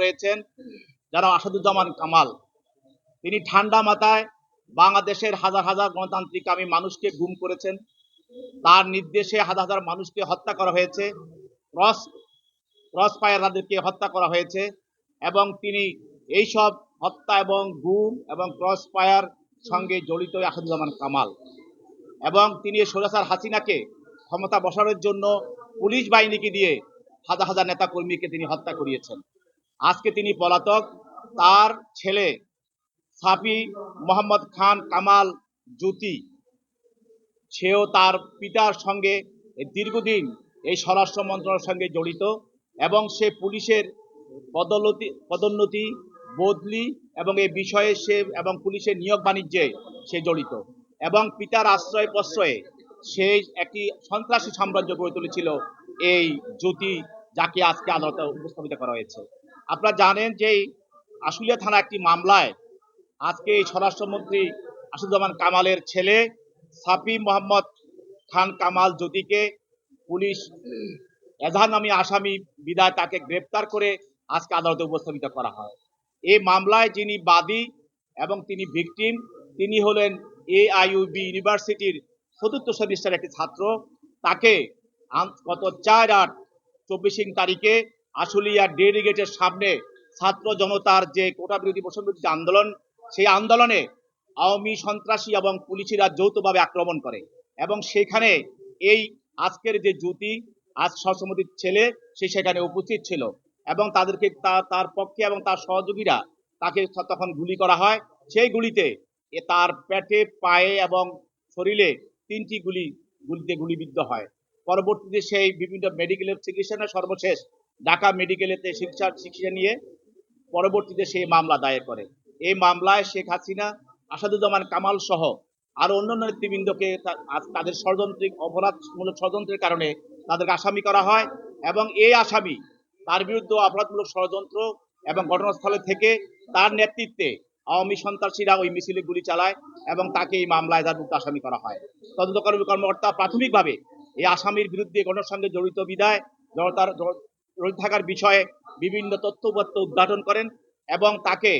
রয়েছেন, যারা আসাদুজ্জামান কামাল। তিনি ঠান্ডা মাথায় বাংলাদেশের হাজার হাজার গণতান্ত্রিক আমি মানুষকে গুম করেছেন। তার নির্দেশে হাজার হাজার মানুষকে হত্যা করা হয়েছে। ক্রস ক্রস ফায়ারদেরকে হত্যা করা হয়েছে এবং তিনি এইসব হত্যা এবং গুম এবং ক্রস ফায়ার সঙ্গে জড়িত আসাদুজ্জামান কামাল। এবং তিনি সোজাসার হাসিনাকে ক্ষমতা বসানোর জন্য পুলিশ বাহিনীকে দিয়ে হাজার হাজার নেতা কর্মীকে তিনি হত্যা করিয়েছেন। আজকে তিনি পলাতক। তার ছেলে সাফি মোহাম্মদ খান কামাল জ্যোতি, সেও তার পিতার সঙ্গে দীর্ঘদিন এই স্বরাষ্ট্র মন্ত্রণালয়ের সঙ্গে জড়িত এবং সে পুলিশের পদোন্নতি পদোন্নতি, বদলি এবং এই বিষয়ে সে এবং পুলিশের নিয়োগ বাণিজ্যে সে জড়িত এবং পিতার আশ্রয় প্রশ্রয়ে সে একটি সন্ত্রাসী সাম্রাজ্য গড়ে তুলেছিল এই জ্যোতি, যাকে আজকে আদালতে উপস্থাপিত করা হয়েছে। আপনারা জানেন যে আশুলিয়া থানা একটি মামলায় আজকে এই স্বরাষ্ট্রমন্ত্রী আসাদুজ্জামান কামালের ছেলে সাফি মোহাম্মদ খান কামাল জ্যোতিকে পুলিশ এজাহার নামী আসামি বিদায় তাকে গ্রেপ্তার করে আজকে আদালতে উপস্থাপিত করা হয়। এই মামলায় যিনি বাদী এবং তিনি ভিকটিম, তিনি হলেন এআইইউবি ইউনিভার্সিটির চতুর্থ সেমিস্টার একটি ছাত্র। তাকে গত চার আট চব্বিশিং তারিখে আশুলিয়া ডেরি গেটের সামনে ছাত্র জনতার যে কোটা বিরোধী বৈষম্য বিরোধী আন্দোলন, সেই আন্দোলনে আওয়ামী সন্ত্রাসী এবং পুলিশিরা যৌথভাবে আক্রমণ করে। এবং সেখানে এই আজকের যে জ্যোতি, আজ সহসমিতির ছেলে, সে সেখানে উপস্থিত ছিল। এবং তাদেরকে তার তার পক্ষে এবং তার সহযোগীরা তাকে তখন গুলি করা হয়। সেই গুলিতে এ, তার পেটে, পায়ে এবং শরীরে তিনটি গুলি, গুলিতে গুলিবিদ্ধ হয়। পরবর্তীতে সেই বিভিন্ন মেডিকেলের চিকিৎসা সর্বশেষ ঢাকা মেডিকেলেতে চিকিৎসা চিকিৎসা নিয়ে পরবর্তীতে সেই মামলা দায়ের করে। এই মামলায় শেখ হাসিনা, আসাদুজ্জামান কামাল সহ আরও অন্যান্য নেতৃবৃন্দকে তাদের ষড়যন্ত্রিক, অপরাধমূলক ষড়যন্ত্রের কারণে তাদেরকে আসামি করা হয় এবং এই আসামি তার বিরুদ্ধে অপরাধমূলক ষড়যন্ত্র এবং ঘটনাস্থলে থেকে তার নেতৃত্বে আওয়ামী সন্ত্রাসীরা ওই মিছিলে গুলি চালায় এবং তাকে এই মামলায় তার আসামি করা হয়। তদন্তকারী কর্মকর্তা প্রাথমিকভাবে এই আসামির বিরুদ্ধে ঘটনার সঙ্গে জড়িত বিদায় জড়তার জড়িত থাকার বিষয়ে বিভিন্ন তথ্যপত্র উদ্ঘাটন করেন এবং তাকে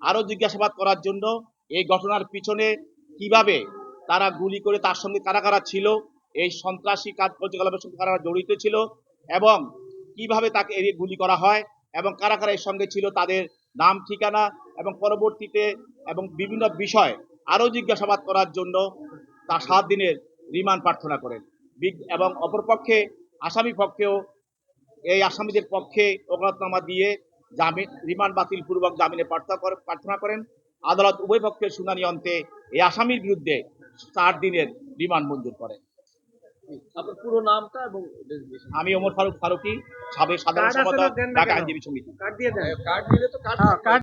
আরও জিজ্ঞাসাবাদ করার জন্য এই ঘটনার পিছনে কীভাবে তারা গুলি করে তার সঙ্গে কারা কারা ছিল, এই সন্ত্রাসী কাজ কার্যকলাপের সঙ্গে কারা জড়িত ছিল এবং কীভাবে তাকে এড়িয়ে গুলি করা হয় এবং কারা কারা এর সঙ্গে ছিল, তাদের নাম, ঠিকানা এবং পরবর্তীতে এবং বিভিন্ন বিষয় আরও জিজ্ঞাসাবাদ করার জন্য তার সাত দিনের রিমান্ড প্রার্থনা করেন। এবং অপরপক্ষে আসামি পক্ষেও এই আসামিদের পক্ষে অগ্রাতনামা দিয়ে জামিন রিমান্ড বাতিল পূর্বক জামিনে প্রার্থনা করে- প্রার্থনা করেন। আদালত উভয় পক্ষের শুনানি অন্তে এই আসামির বিরুদ্ধে চার দিনের রিমান্ড মঞ্জুর করেন। আপনার পুরো নামটা এবং আমি ওমর ফারুক ফারুকি সাবেক সাধারণ? সম্পাদক ঢাকা আইনজীবী সমিতি। কার্ড দিয়ে দেন। কার্ড দিলে তো কার্ড